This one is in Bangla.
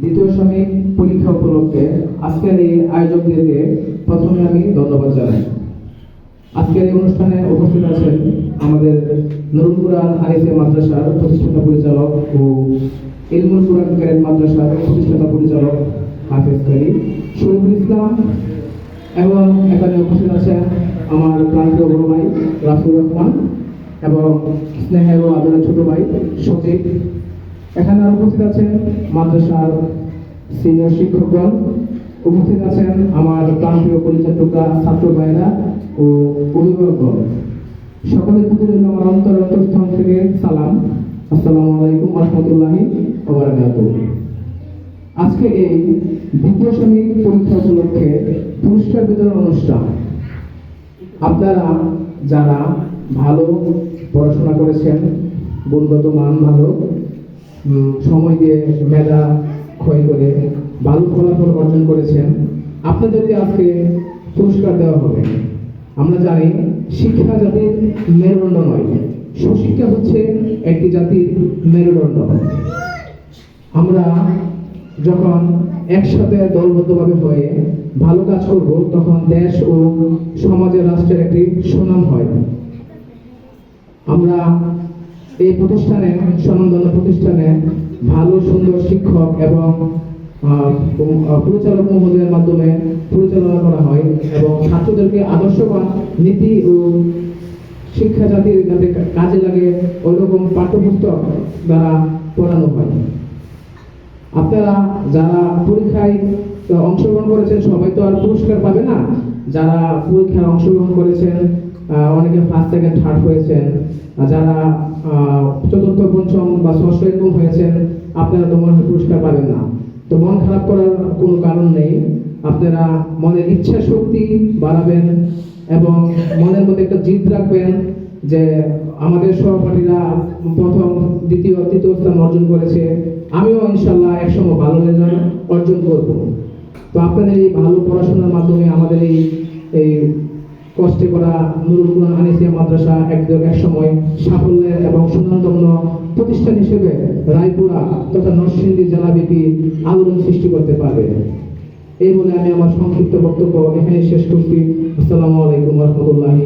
দ্বিতীয় শ্রমিক পরীক্ষা উপলক্ষে আজকের এই আয়োজকদেরকে প্রথমে আমি ধন্যবাদ জানাই। আজকের এই অনুষ্ঠানে উপস্থিত আছেন আমাদের নুরুল কুরআন আরিফে মাদ্রাসার প্রতিষ্ঠাতা পরিচালক ও ইলমুল কুরআন ক্যারেট মাদ্রাসার প্রতিষ্ঠাতা পরিচালক হাফেজ কারি শরীফুল ইসলাম এবং এখানে উপস্থিত আছেন আমার প্রান্তীয় বড় ভাই রাফিউর রহমান এবং স্নেহের ও আদরের ছোট ভাই সচিব এখানে উপস্থিত আছেন মাদ্রাসার সিনিয়র শিক্ষকগণ। উপস্থিত আছেন আমার প্রান্তীয় পরিচালকরা, ছাত্র ভাইরা ও অভিভাবকগণ। সকলের প্রতি রইল আমার অন্তর অন্তঃস্থল থেকে সালাম। আসসালামু আলাইকুম রহমতুল্লাহি আজকে এই দ্বিতীয় শ্রেণির পরীক্ষা উপলক্ষে পুরস্কার বিতরণ অনুষ্ঠান। আপনারা যারা ভালো পড়াশোনা করেছেন, গুণগত মান ভালো সময় দিয়ে মেধা ক্ষয় করে ভালো ফলাফল অর্জন করেছেন। আপনাদেরকে আজকে পুরস্কার দেওয়া হবে। আমরা জানি শিক্ষা জাতির মেরুদণ্ড নয়। সুশিক্ষা হচ্ছে একটি জাতির মেরুদণ্ড। আমরা যখন একসাথে দলবদ্ধভাবে হয়ে ভালো কাজ করব, তখন দেশ ও সমাজের রাষ্ট্রের একটি সুনাম হয়। আমরা এই প্রতিষ্ঠানে স্বনামধন্য প্রতিষ্ঠানে ভালো, সুন্দর শিক্ষক এবং পরিচালক মহোদয়ের মাধ্যমে পরিচালনা করা হয় এবং ছাত্রদেরকে আদর্শবান নীতি ও শিক্ষা জাতির যাতে কাজে লাগে ওই রকম পাঠ্যপুস্তক দ্বারা পড়ানো হয়। আপনারা যারা পরীক্ষায়, অংশগ্রহণ করেছেন, সবাই তো আর পুরস্কার পাবে না। যারা পরীক্ষায় অংশগ্রহণ করেছেন অনেকে ফার্স্ট সেকেন্ড থার্ড হয়েছেন। যারা চতুর্থ, পঞ্চম বা ষষ্ঠ এরকম হয়েছেন, আপনারা তো মনে হয় পুরস্কার পাবেন না। তো মন খারাপ করার কোনো কারণ নেই। আপনারা মনের ইচ্ছা শক্তি বাড়াবেন এবং মনের মধ্যে একটা জিদ রাখবেন যে আমাদের সহপাঠীরা প্রথম, দ্বিতীয়, তৃতীয় স্থান অর্জন করেছে। আমিও ইনশাল্লাহ একসময় ভালো রেজাল্ট অর্জন করব। তো আপনাদের এই ভালো পড়াশোনার মাধ্যমে আমাদের এই এই কষ্টে করা নুরুল কুরআন আনিসিয়া মাদ্রাসা একদম এক সময় সাফল্যের এবং সুনামধন্য প্রতিষ্ঠান হিসেবে রায়পুরা তথা নরসিংদী জেলাব্যাপী আলোড়ন সৃষ্টি করতে পারবে। এই বলে আমি আমার সংক্ষিপ্ত বক্তব্য এখানে শেষ করছি। আসসালামু আলাইকুম রহমতুল্লাহি